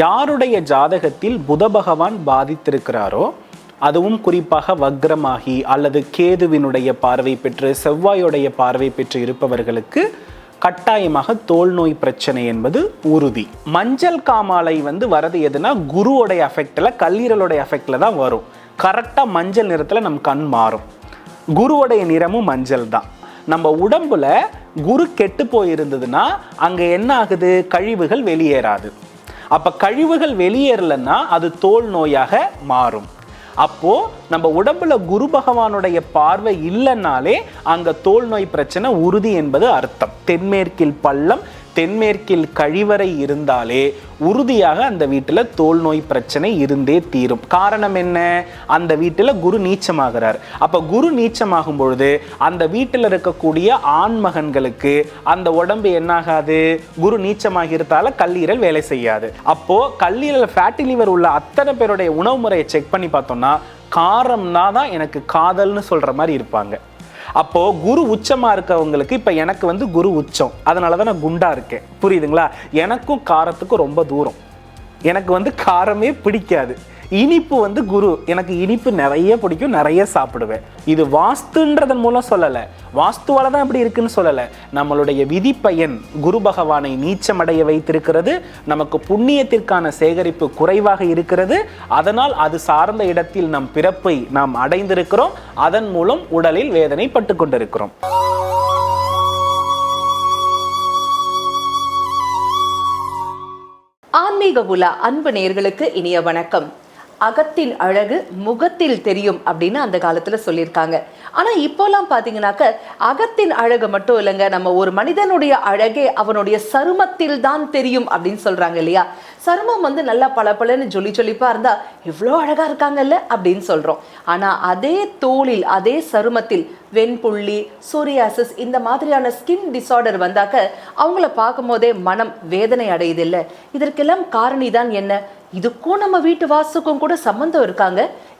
யாருடைய ஜாதகத்தில் புத பகவான் பாதித்திருக்கிறாரோ அதுவும் குறிப்பாக வக்ரமாகி அல்லது கேதுவினுடைய பார்வை பெற்று செவ்வாயுடைய பார்வை பெற்று இருப்பவர்களுக்கு கட்டாயமாக தோல் நோய் பிரச்சனை என்பது உறுதி. மஞ்சள் காமாலை வந்து வரது எதுனா குருவோடைய அஃபெக்டில் கல்லீரலுடைய அஃபெக்டில் தான் வரும். கரெக்டாக மஞ்சள் நிறத்தில் நம் கண் மாறும். குருவோடைய நிறமும் மஞ்சள் தான். நம்ம உடம்புல குரு கெட்டு போயிருந்ததுன்னா அங்கே என்ன ஆகுது? கழிவுகள் வெளியேறாது. அப்ப கழிவுகள் வெளியேறலைன்னா அது தோல் நோயாக மாறும். அப்போ நம்ம உடம்புல குரு பகவானுடைய பார்வை இல்லைன்னாலே அங்க தோல் நோய் பிரச்சனை உறுதி என்பது அர்த்தம். தென்மேற்கில் பள்ளம் தென்மேற்கில் கழிவறை இருந்தாலே உறுதியாக அந்த வீட்டில் தோல் நோய் பிரச்சனை இருந்தே தீரும். காரணம் என்ன? அந்த வீட்டில் குரு நீச்சமாகிறார். அப்போ குரு நீச்சமாகும் பொழுது அந்த வீட்டில் இருக்கக்கூடிய ஆண் மகன்களுக்கு அந்த உடம்பு என்னாகாது? குரு நீச்சமாகிறதால கல்லீரல் வேலை செய்யாது. அப்போ கல்லீரல் ஃபேட்டி லிவர் உள்ள அத்தனை பேருடைய உணவு முறையை செக் பண்ணி பார்த்தோம்னா காரம்னா தான் எனக்கு காதல்னு சொல்கிற மாதிரி இருப்பாங்க. அப்போ குரு உச்சமா இருக்கவங்களுக்கு இப்ப எனக்கு வந்து குரு உச்சம். அதனால தான் நான் குண்டா இருக்கேன். புரியுதுங்களா? எனக்கும் காரத்துக்கும் ரொம்ப தூரம். எனக்கு வந்து காரமே பிடிக்காது. இனிப்பு வந்து குரு எனக்கு இனிப்பு நிறைய பிடிக்கும் நிறைய சாப்பிடுவேன். இது வாஸ்துன்றதன் மூலம் சொல்லலை. வாஸ்துவால தான் இப்படி இருக்குன்னு சொல்லலை. நம்மளுடைய விதிப்பயன் குரு பகவானை நீச்சமடைய வைத்திருக்கிறது. நமக்கு புண்ணியத்திற்கான சேகரிப்பு குறைவாக இருக்கிறது. அதனால் அது சார்ந்த இடத்தில் நம் பிறப்பை நாம் அடைந்திருக்கிறோம். அதன் மூலம் உடலில் வேதனை பட்டு கொண்டிருக்கிறோம். ஆன்மீக உலா அன்பு நேயர்களுக்கு இனிய வணக்கம். அகத்தின் அழகு முகத்தில் தெரியும் அப்படின்னு அந்த காலத்துல சொல்லியிருக்காங்க. ஆனா இப்போலாம் பாத்தீங்கன்னாக்க அகத்தின் அழகு மட்டும் இல்லைங்க. நம்ம ஒரு மனிதனுடைய அழகே அவனுடைய சருமத்தில் தான் தெரியும் அப்படின்னு சொல்றாங்க இல்லையா? சருமம் வந்து நல்லா பளபளன்னு ஜொலி ஜொலிப்பாக இருந்தால் எவ்வளோ அழகாக இருக்காங்கல்ல அப்படின்னு சொல்கிறோம் ஆனால் அதே தோலில் அதே சருமத்தில் வெண்புள்ளி சோரியாசிஸ் இந்த மாதிரியான ஸ்கின் டிசார்டர் வந்தாக்க அவங்கள பார்க்கும்போதே மனம் வேதனை அடையுதில்லை. இதற்கெல்லாம் காரணி தான் என்ன? இதுக்கும் நம்ம வீட்டு வாசுக்கும் கூட சம்மந்தம் இருக்காங்க.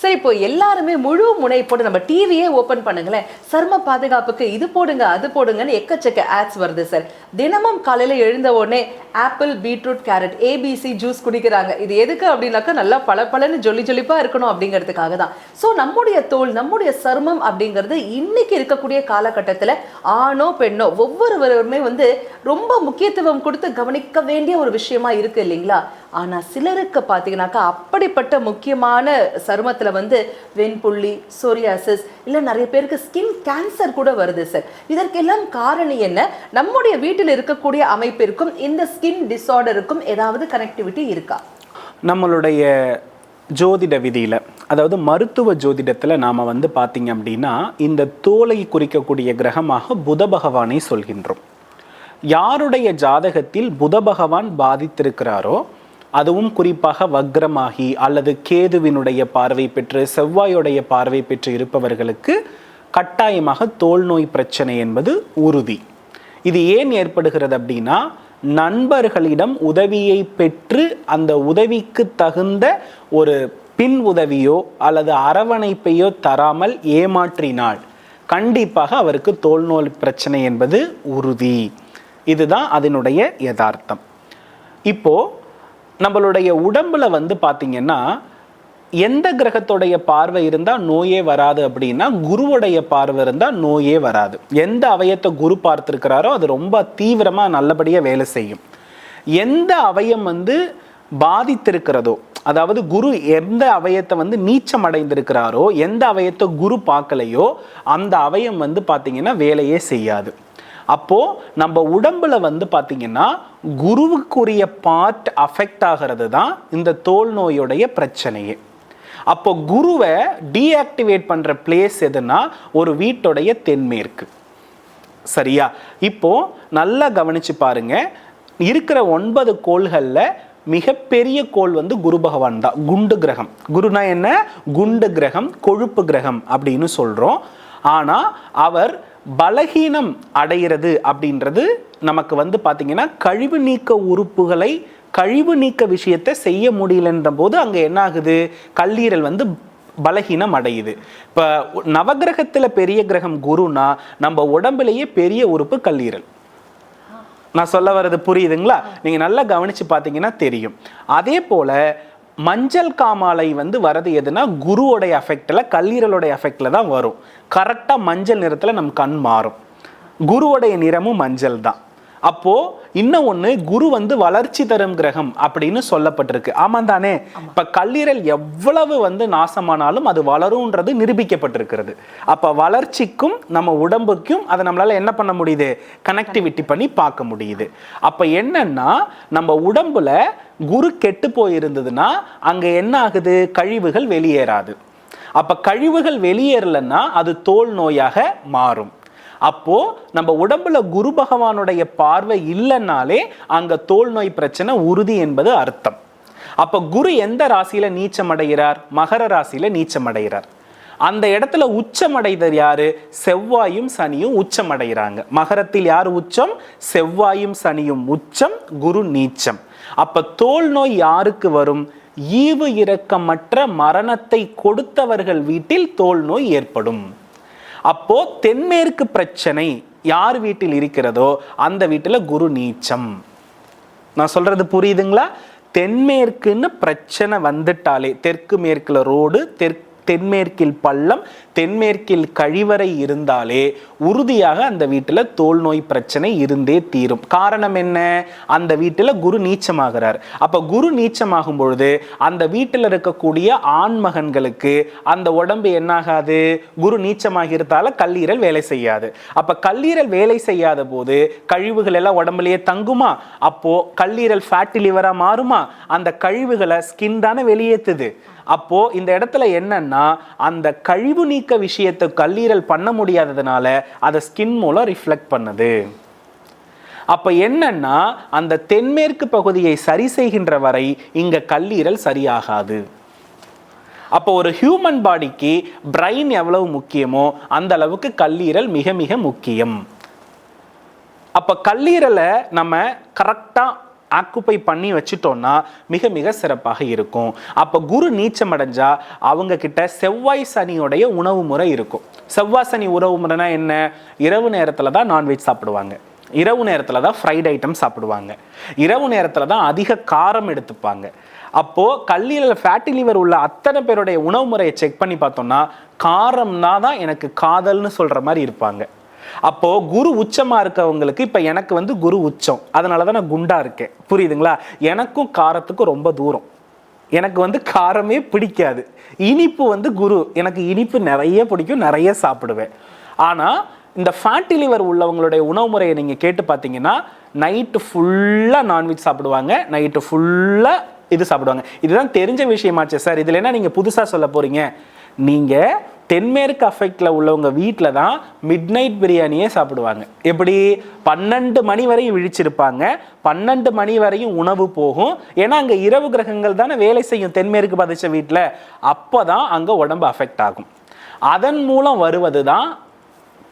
சரி இப்போ எல்லாருமே முழு முனைப்போடு நம்ம டிவியே ஓப்பன் பண்ணுங்களேன். சர்ம பாதுகாப்புக்கு இது போடுங்க அது போடுங்கன்னு எக்கச்சக்க ஆட்ஸ் வருது சார் தினமும் காலையில் எழுந்த உடனே apple beetroot carrot ABC juice குடிக்கிறாங்க. இது எதுக்கு அப்படின்னாக்கா நல்லா பளபளன்னு ஜொலி ஜொலிப்பாக இருக்கணும் அப்படிங்கிறதுக்காக தான். ஸோ நம்முடைய தோல் நம்முடைய சருமம் அப்படிங்கிறது இன்னைக்கு இருக்கக்கூடிய காலகட்டத்தில் ஆணோ பெண்ணோ ஒவ்வொருவருமே வந்து ரொம்ப முக்கியத்துவம் கொடுத்து கவனிக்க வேண்டிய ஒரு விஷயமா இருக்கு இல்லைங்களா? ஆனால் சிலருக்கு பார்த்தீங்கன்னாக்கா அப்படிப்பட்ட முக்கியமான சருமத்தில் வந்து வெண்புள்ளி சோரியாசிஸ் இல்லை நிறைய பேருக்கு ஸ்கின் கேன்சர் கூட வருது சார் இதற்கெல்லாம் காரணம் என்ன? நம்முடைய வீட்டில் இருக்கக்கூடிய அமைப்பிற்கும் இந்த ஸ்கின் டிஸார்டருக்கும் ஏதாவது கனெக்டிவிட்டி இருக்கா? நம்மளுடைய ஜோதிட விதியில் அதாவது மருத்துவ ஜோதிடத்தில் நாம் வந்து பார்த்திங்க அப்படின்னா இந்த தோலை குறிக்கக்கூடிய கிரகமாக புத பகவானை சொல்கின்றோம். யாருடைய ஜாதகத்தில் புத பகவான் பாதித்திருக்கிறாரோ அதுவும் குறிப்பாக வக்ரமாகி அல்லது கேதுவினுடைய பார்வை பெற்று செவ்வாயுடைய பார்வை பெற்று இருப்பவர்களுக்கு கட்டாயமாக தோல் நோய் பிரச்சனை என்பது உறுதி. இது ஏன் ஏற்படுகிறது அப்படின்னா நண்பர்களிடம் உதவியை பெற்று அந்த உதவிக்கு தகுந்த ஒரு பின் உதவியோ அல்லது அரவணைப்பையோ தராமல் ஏமாற்றினால் கண்டிப்பாக அவருக்கு தோல் நோய் பிரச்சனை என்பது உறுதி. இதுதான் அதனுடைய யதார்த்தம். இப்போது நம்மளுடைய உடம்புல வந்து பார்த்தீங்கன்னா எந்த கிரகத்துடைய பார்வை இருந்தால் நோயே வராது அப்படின்னா குருவுடைய பார்வை இருந்தால் நோயே வராது. எந்த அவயத்தை குரு பார்த்துருக்கிறாரோ அது ரொம்ப தீவிரமாக நல்லபடியாக வேலை செய்யும். எந்த அவயம் வந்து பாதித்திருக்கிறதோ அதாவது குரு எந்த அவயத்தை வந்து நீச்சம் அடைந்திருக்கிறாரோ எந்த அவயத்தை குரு பார்க்கலையோ அந்த அவயம் வந்து பார்த்தீங்கன்னா வேலையே செய்யாது. அப்போது நம்ம உடம்பில் வந்து பார்த்திங்கன்னா குருவுக்குரிய பார்ட் அஃபெக்ட் ஆகிறது தான் இந்த தோல் நோயுடைய பிரச்சனையே. அப்போ குருவை டீஆக்டிவேட் பண்ணுற பிளேஸ் எதுனா ஒரு வீட்டுடைய தென்மேற்கு. சரியா? இப்போ நல்லா கவனிச்சு பாருங்க. இருக்கிற ஒன்பது கோள்களில் மிகப்பெரிய கோள் வந்து குரு பகவான் தான். குண்டு கிரகம். குருனா என்ன? குண்டு கிரகம் கொழுப்பு கிரகம் அப்படின்னு சொல்கிறோம் ஆனால் அவர் பலகீனம் அடைகிறது அப்படின்றது நமக்கு வந்து பார்த்திங்கன்னா கழிவு நீக்க உறுப்புகளை கழிவு நீக்க விஷயத்தை செய்ய முடியலன்ற போது அங்கே என்ன ஆகுது கல்லீரல் வந்து பலகீனம் அடையுது. இப்போ நவகிரகத்தில் பெரிய கிரகம் குருனா நம்ம உடம்புலயே பெரிய உறுப்பு கல்லீரல். நான் சொல்ல வர்றது புரியுதுங்களா? நீங்கள் நல்லா கவனித்து பார்த்தீங்கன்னா தெரியும். அதே போல் மஞ்சள் காமாலை வந்து வரது எதுனா குருவோடைய அஃபெக்டில் கல்லீரலோடைய அஃபெக்டில் தான் வரும். கரெக்டாக மஞ்சள் நிறத்தில் நம் கண் மாறும். குருவோடைய நிறமும் மஞ்சள் தான். அப்போ இன்னும் ஒண்ணு குரு வந்து வளர்ச்சி தரும் கிரகம் அப்படின்னு சொல்லப்பட்டிருக்கு. ஆமாம் தானே இப்ப கல்லீரல் எவ்வளவு வந்து நாசமானாலும் அது வளரும்ன்றது நிரூபிக்கப்பட்டிருக்கிறது. அப்ப வளர்ச்சிக்கும் நம்ம உடம்புக்கும் அதை நம்மளால என்ன பண்ண முடியுது? கனெக்டிவிட்டி பண்ணி பார்க்க முடியுது. அப்ப என்னன்னா நம்ம உடம்புல குரு கெட்டு போயிருந்ததுன்னா அங்க என்ன ஆகுது? கழிவுகள் வெளியேறாது. அப்ப கழிவுகள் வெளியேறலைன்னா அது தோல் நோயாக மாறும். அப்போ நம்ம உடம்புல குரு பகவானுடைய பார்வை இல்லைன்னாலே அங்க தோல் நோய் பிரச்சனை உறுதி என்பது அர்த்தம். அப்ப குரு எந்த ராசியில நீச்சம் அடைகிறார் மகர ராசியில நீச்சம் அடைகிறார் அந்த இடத்துல உச்சமடைதல் யாரு? செவ்வாயும் சனியும் உச்சம் அடைகிறாங்க மகரத்தில் யார் உச்சம்? செவ்வாயும் சனியும் உச்சம் குரு நீச்சம். அப்ப தோல் நோய் யாருக்கு வரும்? ஈவு இரக்கமற்ற மரணத்தை கொடுத்தவர்கள் வீட்டில் தோல் நோய் ஏற்படும். அப்போ தென்மேற்கு பிரச்சனை யார் வீட்டில் இருக்கிறதோ அந்த வீட்டில் குரு நீச்சம். நான் சொல்றது புரியுதுங்களா? தென்மேற்குன்னு பிரச்சனை வந்துட்டாலே தெற்கு மேற்குல ரோடு தெற்கு தென்மேற்கில் பள்ளம் தென்மேற்கில் கழிவறை இருந்தாலே உறுதியாக அந்த வீட்டில் தோல் நோய் பிரச்சனை இருந்தே தீரும். காரணம் என்ன? அந்த வீட்டில் குரு நீச்சமாகிறார். அப்போ குரு நீச்சமாகும் பொழுது அந்த வீட்டில் இருக்கக்கூடிய ஆண் மகன்களுக்கு அந்த உடம்பு என்னாகாது? குரு நீச்சமாகிறதால கல்லீரல் வேலை செய்யாது. அப்போ கல்லீரல் வேலை செய்யாத போது கழிவுகள் எல்லாம் உடம்புலயே தங்குமா? அப்போ கல்லீரல் ஃபேட்டி லிவரா மாறுமா? அந்த கழிவுகளை ஸ்கின் தானே வெளியேற்றுது அப்போ இந்த இடத்துல என்னன்னா அந்த கழிவு நீக்க விஷயத்தை கல்லீரல் பண்ண முடியாததுனால அதை ஸ்கின் மூலம் ரிஃப்ளெக்ட் பண்ணுது. அப்போ என்னன்னா அந்த தென்மேற்கு பகுதியை சரி செய்கின்ற வரை இங்க கல்லீரல் சரியாகாது. அப்போ ஒரு ஹியூமன் பாடிக்கு பிரைன் எவ்வளவு முக்கியமோ அந்த அளவுக்கு கல்லீரல் மிக மிக முக்கியம். அப்போ கல்லீரலை நம்ம கரெக்டாக ஆக்குப்பை பண்ணி வச்சுட்டோம்னா மிக மிக சிறப்பாக இருக்கும். அப்போ குரு நீச்சம் அடைஞ்சா அவங்க கிட்ட செவ்வாய் சனியோடைய உணவு முறை இருக்கும். செவ்வாய் சனி உணவு முறைனா என்ன? இரவு நேரத்தில் தான் நான்வெஜ் சாப்பிடுவாங்க. இரவு நேரத்தில் தான் ஃப்ரைட் ஐட்டம் சாப்பிடுவாங்க. இரவு நேரத்தில் தான் அதிக காரம் எடுத்துப்பாங்க. அப்போது கல்லீரல் ஃபேட்டி லிவர் உள்ள அத்தனை பேருடைய உணவு முறையை செக் பண்ணி பார்த்தோம்னா காரம்னா தான் எனக்கு காதல்னு சொல்கிற மாதிரி இருப்பாங்க. அப்போ குரு உச்சமா இருக்கவங்களுக்கு இப்ப எனக்கு வந்து குரு உச்சம். அதனால தான் நான் குண்டா இருக்கேன். புரியுதுங்களா? எனக்கும் காரத்துக்கும் ரொம்ப தூரம். எனக்கு வந்து காரமே பிடிக்காது. இனிப்பு வந்து குரு எனக்கு இனிப்பு நிறைய பிடிக்கும் நிறைய சாப்பிடுவேன். ஆனா இந்த ஃபேட்டி லிவர் உள்ளவங்களுடைய உணவு முறையை நீங்க கேட்டு பார்த்தீங்கன்னா நைட்டு ஃபுல்லா நான்வெஜ் சாப்பிடுவாங்க நைட்டு ஃபுல்லா இது சாப்பிடுவாங்க. இதுதான் தெரிஞ்ச விஷயமாச்சு சார். இதுல என்ன நீங்க புதுசா சொல்ல போறீங்க? நீங்க தென்மேற்கு அஃபெக்டில் உள்ளவங்க வீட்டில் தான் மிட் நைட் பிரியாணியே சாப்பிடுவாங்க. எப்படி? பன்னெண்டு மணி வரையும் விழிச்சிருப்பாங்க. பன்னெண்டு மணி வரையும் உணவு போகும். ஏன்னா அங்கே இரவு கிரகங்கள் தானே வேலை செய்யும் தென்மேற்கு பதிச்ச வீட்டில் அப்போ தான் அங்கே உடம்பு அஃபெக்ட் ஆகும். அதன் மூலம் வருவது தான்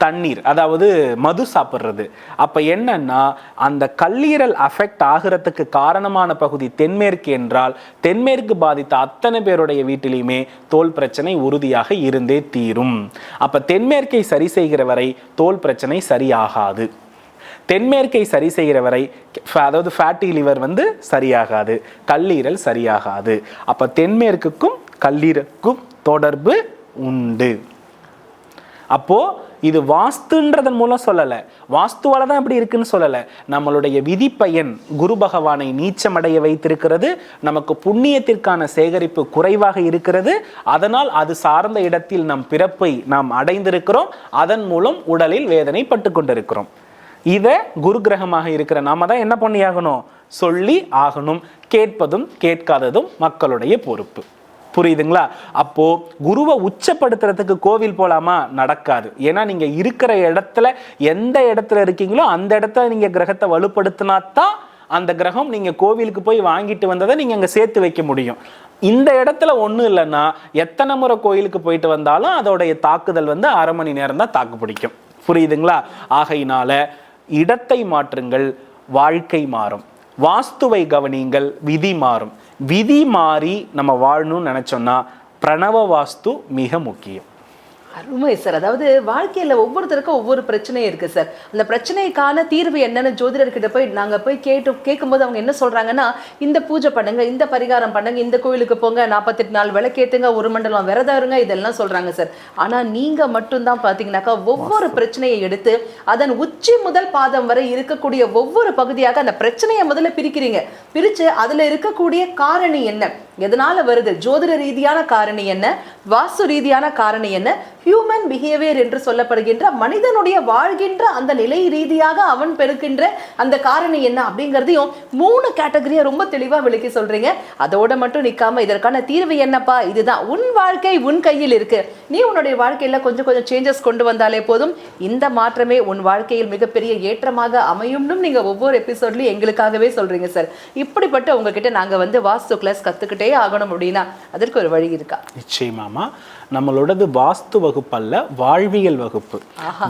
தண்ணீர் அதாவது மது சாப்பிட்றது. அப்போ என்னன்னா அந்த கல்லீரல் அஃபெக்ட் ஆகிறதுக்கு காரணமான பகுதி தென்மேற்கு என்றால் தென்மேற்கு பாதித்த அத்தனை பேருடைய வீட்டிலையுமே தோல் பிரச்சனை உறுதியாக இருந்தே தீரும். அப்போ தென்மேற்கை சரி செய்கிற வரை தோல் பிரச்சனை சரியாகாது. தென்மேற்கை சரி செய்கிற வரை அதாவது ஃபேட்டி லிவர் வந்து சரியாகாது. கல்லீரல் சரியாகாது. அப்போ தென்மேற்குக்கும் கல்லீரலுக்கும் தொடர்பு உண்டு. அப்போது இது வாஸ்துன்றதன் மூலம் சொல்லலை. வாஸ்துவால தான் இப்படி இருக்குன்னு சொல்லலை. நம்மளுடைய விதி பயன் குரு பகவானை நீச்சமடைய வைத்திருக்கிறது. நமக்கு புண்ணியத்திற்கான சேகரிப்பு குறைவாக இருக்கிறது. அதனால் அது சார்ந்த இடத்தில் நம் பிறப்பை நாம் அடைந்திருக்கிறோம். அதன் மூலம் உடலில் வேதனை பட்டு கொண்டிருக்கிறோம். இதை குரு கிரகமாக இருக்கிற நாம தான் என்ன பண்ணியாகணும்? சொல்லி ஆகணும். கேட்பதும் கேட்காததும் மக்களுடைய பொறுப்பு. புரியுதுங்களா? அப்போ குருவை உச்சப்படுத்துறதுக்கு கோவில் போலாமா? நடக்காது. ஏன்னா நீங்க இருக்கிற இடத்துல எந்த இடத்துல இருக்கீங்களோ அந்த இடத்துல நீங்க கிரகத்தை வலுப்படுத்தினா தான் அந்த கிரகம் நீங்க கோவிலுக்கு போய் வாங்கிட்டு வந்ததை நீங்க அங்க சேர்த்து வைக்க முடியும். இந்த இடத்துல ஒன்றும் இல்லைன்னா எத்தனை முறை கோயிலுக்கு போயிட்டு வந்தாலும் அதோடைய தாக்குதல் வந்து அரை மணி நேரம் தான் தாக்கு பிடிக்கும். புரியுதுங்களா? ஆகையினால இடத்தை மாற்றுங்கள் வாழ்க்கை மாறும். வாஸ்துவை கவனியுங்கள் விதி மாறும். விதி மாறி நம்ம வாழணும்னு நினச்சோன்னா பிரணவ வாஸ்து மிக முக்கியம். அருமை சார் அதாவது வாழ்க்கையில் ஒவ்வொருத்தருக்கும் ஒவ்வொரு பிரச்சனையும் இருக்குது சார் அந்த பிரச்சனைக்கான தீர்வு என்னென்னு ஜோதிடர்கிட்ட போய் நாங்கள் போய் கேட்டு கேட்கும்போது அவங்க என்ன சொல்கிறாங்கன்னா இந்த பூஜை பண்ணுங்க இந்த பரிகாரம் பண்ணுங்க இந்த கோயிலுக்கு போங்க நாற்பத்தெட்டு நாள் விளக்கேற்றுங்க ஒரு மண்டலம் விரதம் இருங்க இதெல்லாம் சொல்கிறாங்க சார் ஆனால் நீங்கள் மட்டும்தான் பார்த்தீங்கன்னாக்கா ஒவ்வொரு பிரச்சனையை எடுத்து அதன் உச்சி முதல் பாதம் வரை இருக்கக்கூடிய ஒவ்வொரு பகுதியாக அந்த பிரச்சனையை முதல்ல பிரிக்கிறீங்க. பிரித்து அதில் இருக்கக்கூடிய காரணி என்ன? எதனால வருது? ஜோதிட ரீதியான காரணி என்ன? வாஸ்து ரீதியான காரணி என்ன? ஹியூமன் பிஹேவியர் என்று சொல்லப்படுகின்ற மனிதனுடைய வாழ்கின்ற அந்த நிலை ரீதியாக அவன் பெருக்கின்ற அந்த காரணி என்ன அப்படிங்கிறதையும் மூணு கேட்டகரியா ரொம்ப தெளிவா விளக்கி சொல்றீங்க. அதோட மட்டும் நிக்காம இதற்கான தீர்வு என்னப்பா? இதுதான். உன் வாழ்க்கை உன் கையில் இருக்கு. நீ உன்னுடைய வாழ்க்கையில கொஞ்சம் கொஞ்சம் சேஞ்சஸ் கொண்டு வந்தாலே போதும். இந்த மாற்றமே உன் வாழ்க்கையில் மிகப்பெரிய ஏற்றமாக அமையும்னு நீங்க ஒவ்வொரு எபிசோட்லயும் எங்களுக்காகவே சொல்றீங்க சார் இப்படிப்பட்ட உங்ககிட்ட நாங்க வந்து வாஸ்து கிளாஸ் கத்துக்கிட்டே ஆகணும் அப்படின்னா அதற்கு ஒரு வழி இருக்கா? நிச்சயமாமா நம்மளோடது வாஸ்து வகுப்பு அல்ல வாழ்வியல் வகுப்பு.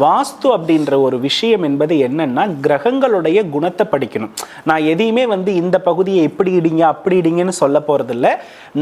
வாஸ்து அப்படின்ற ஒரு விஷயம் என்பது என்னன்னா கிரகங்களுடைய குணத்தை படிக்கணும். நான் எதையுமே வந்து இந்த பகுதியை இப்படி இடிங்க அப்படி இடிங்கன்னு சொல்ல போறதில்ல.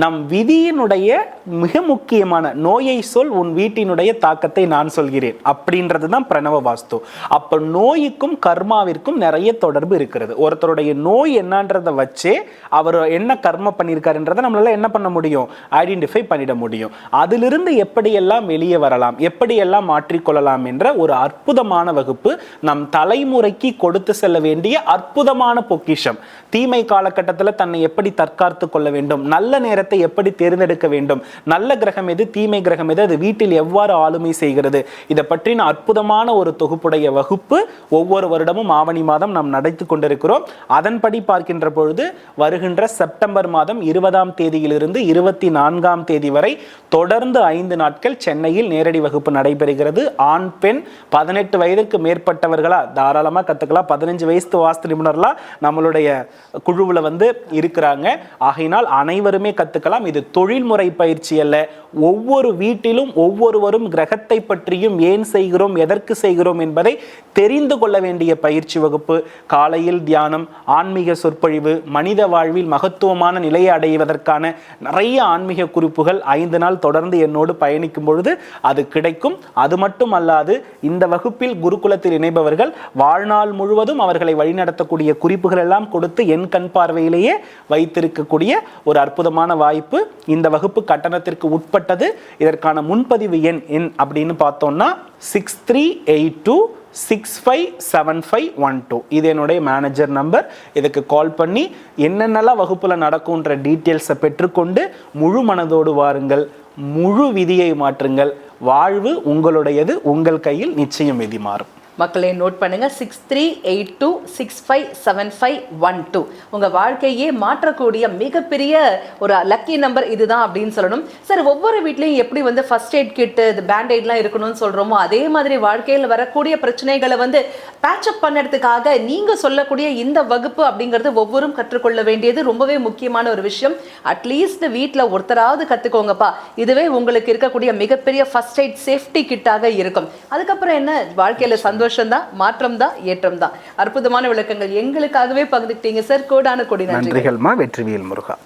நம் விதியினுடைய மிக முக்கியமான நோயை சொல் உன் வீட்டினுடைய தாக்கத்தை நான் சொல்கிறேன். அப்படின்றது தான் பிரணவ வாஸ்து. அப்ப நோய்க்கும் கர்மாவிற்கும் நிறைய தொடர்பு இருக்கிறது. ஒருத்தருடைய நோய் என்னன்றதை வச்சே அவர் என்ன கர்ம பண்ணியிருக்காருன்றதை நம்மளால என்ன பண்ண முடியும்? ஐடென்டிஃபை பண்ணிட முடியும். அதிலிருந்து எப்படியெல்லாம் வெளியே வரலாம்? எப்படியெல்லாம் மாற்றிக்கொள்ளலாம் என்ற ஒரு அற்புதமான வகுப்பு நம் தலைமுறைக்கு கொடுத்து செல்ல வேண்டிய அற்புதமான பொக்கிஷம். தீமை காலகட்டத்தில் தன்னை எப்படி தற்காத்து கொள்ள வேண்டும்? நல்ல நேரத்தை எப்படி தேர்ந்தெடுக்க வேண்டும்? நல்ல கிரகம் எது? தீமை கிரகம் எது? அது வீட்டில் எவ்வாறு ஆளுமை செய்கிறது? இதை பற்றின அற்புதமான ஒரு தொகுப்புடைய வகுப்பு ஒவ்வொரு வருடமும் ஆவணி மாதம் நாம் நடத்தி கொண்டிருக்கிறோம். அதன்படி பார்க்கின்ற பொழுது வருகின்ற செப்டம்பர் மாதம் இருபதாம் தேதியிலிருந்து இருபத்தி நான்காம் தேதி வரை தொடர்ந்து ஐந்து நாட்கள் சென்னையில் நேரடி வகுப்பு நடைபெறுகிறது. ஆண் பெண் பதினெட்டு வயதுக்கு மேற்பட்டவர்களா? தாராளமா கத்துக்கலாம். பதினஞ்சு வயசு வாஸ்து நிபுணர்லாம் நம்மளுடைய குழுவில் வந்து இருக்கிறாங்க. ஆகையினால் அனைவருமே கத்துக்கலாம். இது தொழில்முறை பயிற்சி அல்ல. ஒவ்வொரு வீட்டிலும் ஒவ்வொருவரும் கிரகத்தை பற்றியும் ஏன் செய்கிறோம்? எதற்கு செய்கிறோம் என்பதை தெரிந்து கொள்ள வேண்டிய பயிற்சி வகுப்பு. காலையில் தியானம் ஆன்மீக சொற்பொழிவு மனித வாழ்வில் மகத்துவமான நிலையை அடைவதற்கு அதற்கான நிறைய ஆன்மீக குறிப்புகள் ஐந்து நாள் தொடர்ந்து என்னோடு பயணிக்கும் பொழுது அது கிடைக்கும். அது மட்டும் அல்லாது இந்த வகுப்பில் குருகுலத்தில் இணைபவர்கள் வாழ்நாள் முழுவதும் அவர்களை வழிநடத்தக்கூடிய குறிப்புகள் எல்லாம் கொடுத்து என் கண் பார்வையிலேயே வைத்திருக்கக்கூடிய ஒரு அற்புதமான வாய்ப்பு இந்த வகுப்பு கட்டணத்திற்கு உட்பட்டது. இதற்கான முன்பதிவு எண் எண் அப்படின்னு பார்த்தோம்னா six three eight two six five seven five one two இது என்னுடைய மேனேஜர் நம்பர் இதுக்கு கால் பண்ணி என்னென்னலாம் வகுப்பில் நடக்கும்ன்ற டீட்டெயில்ஸை பெற்றுக்கொண்டு முழு மனதோடு வாருங்கள். முழு விதியை மாற்றுங்கள். வாழ்வு உங்களுடையது உங்கள் கையில் நிச்சயம் விதி மாறும். மக்களே நோட் பண்ணுங்க. Six three eight two six five seven five one two உங்க வாழ்க்கையே மாற்றக்கூடிய மிகப்பெரிய ஒரு லக்கி நம்பர் இதுதான் அப்படின்னு சொல்லணும். சார் ஒவ்வொரு வீட்லயும் எப்படி வந்து ஃபர்ஸ்ட் எய்ட் கிட் இது பேண்டைட்லாம் இருக்கணும்னு சொல்கிறோமோ அதே மாதிரி வாழ்க்கையில் வரக்கூடிய பிரச்சனைகளை வந்து பேச்சப் பண்ணுறதுக்காக நீங்க சொல்லக்கூடிய இந்த வகுப்பு அப்படிங்கிறது ஒவ்வொரும் கற்றுக்கொள்ள வேண்டியது ரொம்பவே முக்கியமான ஒரு விஷயம். அட்லீஸ்ட் வீட்டில் ஒருத்தராவது கத்துக்கோங்கப்பா. இதுவே உங்களுக்கு இருக்கக்கூடிய மிகப்பெரிய ஃபர்ஸ்ட் எய்ட் சேஃப்டி கிட்டாக இருக்கும். அதுக்கப்புறம் என்ன? வாழ்க்கையில் சந்தோஷம் தான் மாற்றம் தான் ஏற்றம் தான் அற்புதமான விளக்கங்கள் எங்களுக்காகவே பகிர்ந்துக்கிட்டீங்க சார். கோடான கொடி நன்றி நன்றிகள்மா வெற்றிவேல் முருகா.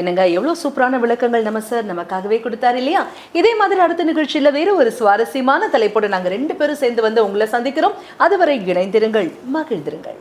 என்னங்க எவ்வளவு சூப்பரான விளக்கங்கள் நம்ம சார் நமக்காகவே கொடுத்தாரு இல்லையா? இதே மாதிரி அடுத்த நிகழ்ச்சியில வேற ஒரு சுவாரஸ்யமான தலைப்போடு நாங்க ரெண்டு பேரும் சேர்ந்து வந்து உங்களை சந்திக்கிறோம். அதுவரை இணைந்திருங்கள் மகிழ்ந்திருங்கள்.